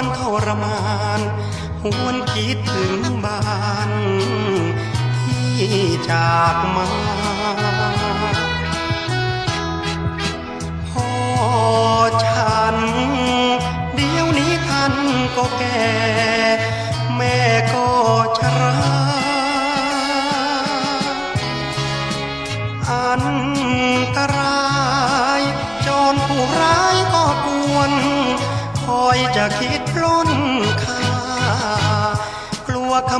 มันทรมานหวนคิดถึงบ้านที่จากมา พอฉัน เดี๋ยวนี้ท่านก็แก่ แม่ก็ชราอันตรายจนผู้ร้ายก็ควนคอยจะคิด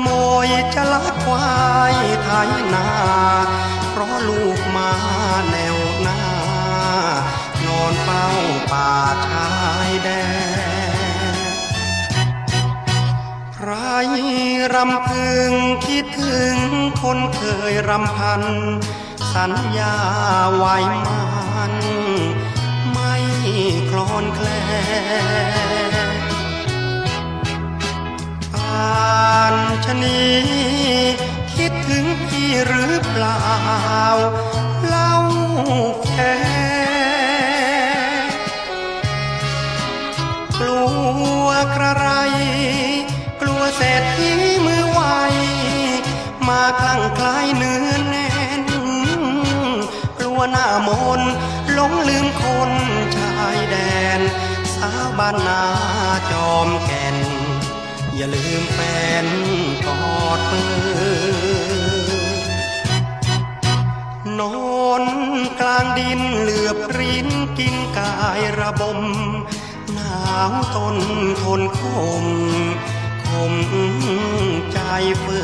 โมยจะลักควายไถนา เพราะลูกมาแนวหน้า นอนเฝ้าป่าชายแดนใครรำพึงคิดถึงคนเคยรำพัน สัญญาไว้มัน ไม่คลอนแคลน นีคิดถึงพี่หรือเปล่า เล่าแค่กลัวกระไร กลัวเศรษฐีมือไว มาคลั่งคล้ายเนื้อแน่น กลัวหน้ามนหลงลืมคนชายแดน สาวบ้านนาจอมแก่ อย่าลืมแฟนกอดมือนอนกลางดินเหลือบรินกินกายระบม หนาวทนทนคมคมใจเฟื่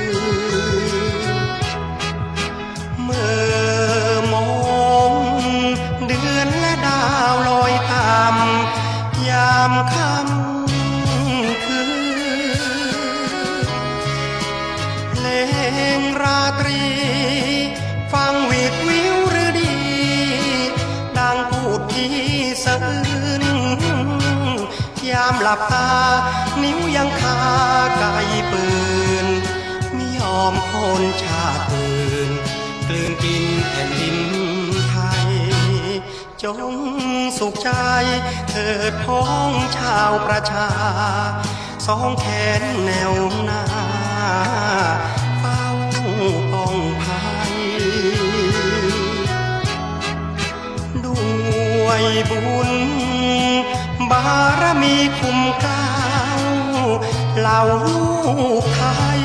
อามหลับตา นิ้วยังคาไกปืนไม่ยอมคนชาติอื่นกลืนกินแผ่นดินไทย จงสุขใจเถิดพ้องชาวประชา สองแขนแนวหน้าเฝ้าป้องภัยด้วยบุญ บารมีคุ้มเกล้าวเหล่าลูกไทย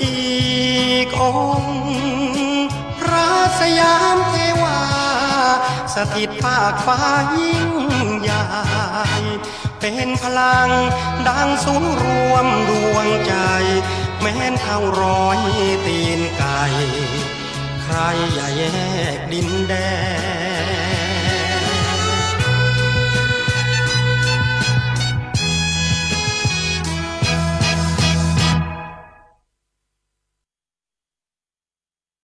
อีกองค์พระสยามเทวา สถิตภาคฟ้ายิ่งใหญ่เป็นพลังดังสูงรวมดวงใจ แม้นเท่าร้อยตีนไก่ ใครอย่าแยกดินแดน